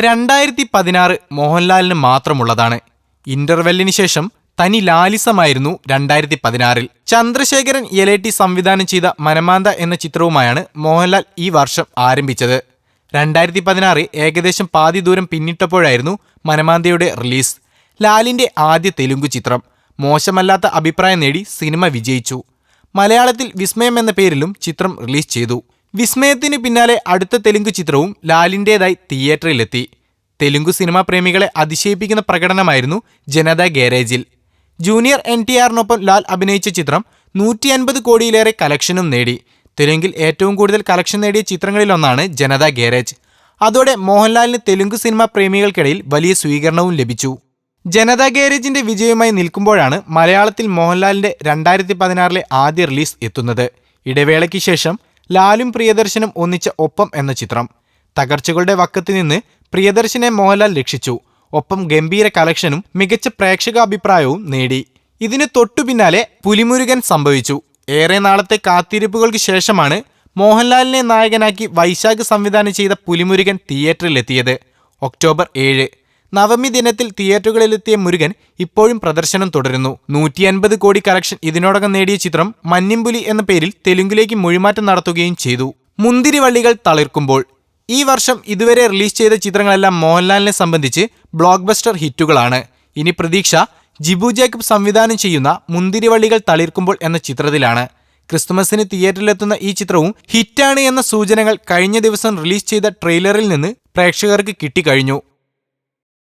രണ്ടായിരത്തി പതിനാറ് മോഹൻലാലിന് മാത്രമുള്ളതാണ്. ഇന്റർവെല്ലിന് ശേഷം തനി ലാലിസമായിരുന്നു രണ്ടായിരത്തി പതിനാറിൽ ചന്ദ്രശേഖരൻ യെലേട്ടി സംവിധാനം ചെയ്ത മനമാന്ത എന്ന ചിത്രവുമായാണ് മോഹൻലാൽ ഈ വർഷം ആരംഭിച്ചത്. രണ്ടായിരത്തി പതിനാറ് ഏകദേശം പാതി ദൂരം പിന്നിട്ടപ്പോഴായിരുന്നു മനമാന്തയുടെ റിലീസ്. ലാലിന്റെ ആദ്യ തെലുങ്ക് ചിത്രം. മോശമല്ലാത്ത അഭിപ്രായം നേടി സിനിമ വിജയിച്ചു. മലയാളത്തിൽ വിസ്മയം എന്ന പേരിലും ചിത്രം റിലീസ് ചെയ്തു. വിസ്മയത്തിന് പിന്നാലെ അടുത്ത തെലുങ്ക് ചിത്രവും ലാലിന്റെതായി തിയേറ്ററിലെത്തി. തെലുങ്ക് സിനിമാ പ്രേമികളെ അതിശയിപ്പിക്കുന്ന പ്രകടനമായിരുന്നു ജനത ഗാരേജിൽ. ജൂനിയർ എൻ ടി ആറിനൊപ്പം ലാൽ അഭിനയിച്ച ചിത്രം നൂറ്റി അൻപത് കോടിയിലേറെ കലക്ഷനും നേടി. തെലുങ്കിൽ ഏറ്റവും കൂടുതൽ കലക്ഷൻ നേടിയ ചിത്രങ്ങളിലൊന്നാണ് ജനത ഗാരേജ്. അതോടെ മോഹൻലാലിന് തെലുങ്ക് സിനിമാ പ്രേമികൾക്കിടയിൽ വലിയ സ്വീകരണവും ലഭിച്ചു. ജനത ഗാരേജിന്റെ വിജയമായി നിൽക്കുമ്പോഴാണ് മലയാളത്തിൽ മോഹൻലാലിന്റെ രണ്ടായിരത്തി പതിനാറിലെ ആദ്യ റിലീസ് എത്തുന്നത്. ഇടവേളയ്ക്ക് ശേഷം ലാലും പ്രിയദർശനും ഒന്നിച്ച ഒപ്പം എന്ന ചിത്രം. തകർച്ചകളുടെ വക്കത്ത് നിന്ന് പ്രിയദർശനെ മോഹൻലാൽ രക്ഷിച്ചു. ഒപ്പം ഗംഭീര കളക്ഷനും മികച്ച പ്രേക്ഷകാഭിപ്രായവും നേടി. ഇതിന് തൊട്ടു പിന്നാലെ പുലിമുരുകൻ സംഭവിച്ചു. ഏറെ നാളത്തെ കാത്തിരിപ്പുകൾക്ക് ശേഷമാണ് മോഹൻലാലിനെ നായകനാക്കി വൈശാഖ് സംവിധാനം ചെയ്ത പുലിമുരുകൻ തിയേറ്ററിലെത്തിയത്. ഒക്ടോബർ ഏഴ്. നവമി ദിനത്തിൽ തിയേറ്ററുകളിലെത്തിയ മുരുകൻ ഇപ്പോഴും പ്രദർശനം തുടരുന്നു. നൂറ്റി അൻപത് കോടി കളക്ഷൻ ഇതിനോടകം നേടിയ ചിത്രം മഞ്ഞിമ്പുലി എന്ന പേരിൽ തെലുങ്കിലേക്ക് മൊഴിമാറ്റം നടത്തുകയും ചെയ്തു. മുന്തിരിവള്ളികൾ തളിർക്കുമ്പോൾ ഈ വർഷം ഇതുവരെ റിലീസ് ചെയ്ത ചിത്രങ്ങളെല്ലാം മോഹൻലാലിനെ സംബന്ധിച്ച് ബ്ലോക്ക് ബസ്റ്റർ ഹിറ്റുകളാണ്. ഇനി പ്രതീക്ഷ ജിബു ജേക്കബ് സംവിധാനം ചെയ്യുന്ന മുന്തിരിവള്ളികൾ തളിർക്കുമ്പോൾ എന്ന ചിത്രത്തിലാണ്. ക്രിസ്തുമസിന് തിയേറ്ററിലെത്തുന്ന ഈ ചിത്രവും ഹിറ്റാണ് എന്ന സൂചനകൾ കഴിഞ്ഞ ദിവസം റിലീസ് ചെയ്ത ട്രെയിലറിൽ നിന്ന് പ്രേക്ഷകർക്ക് കിട്ടിക്കഴിഞ്ഞു.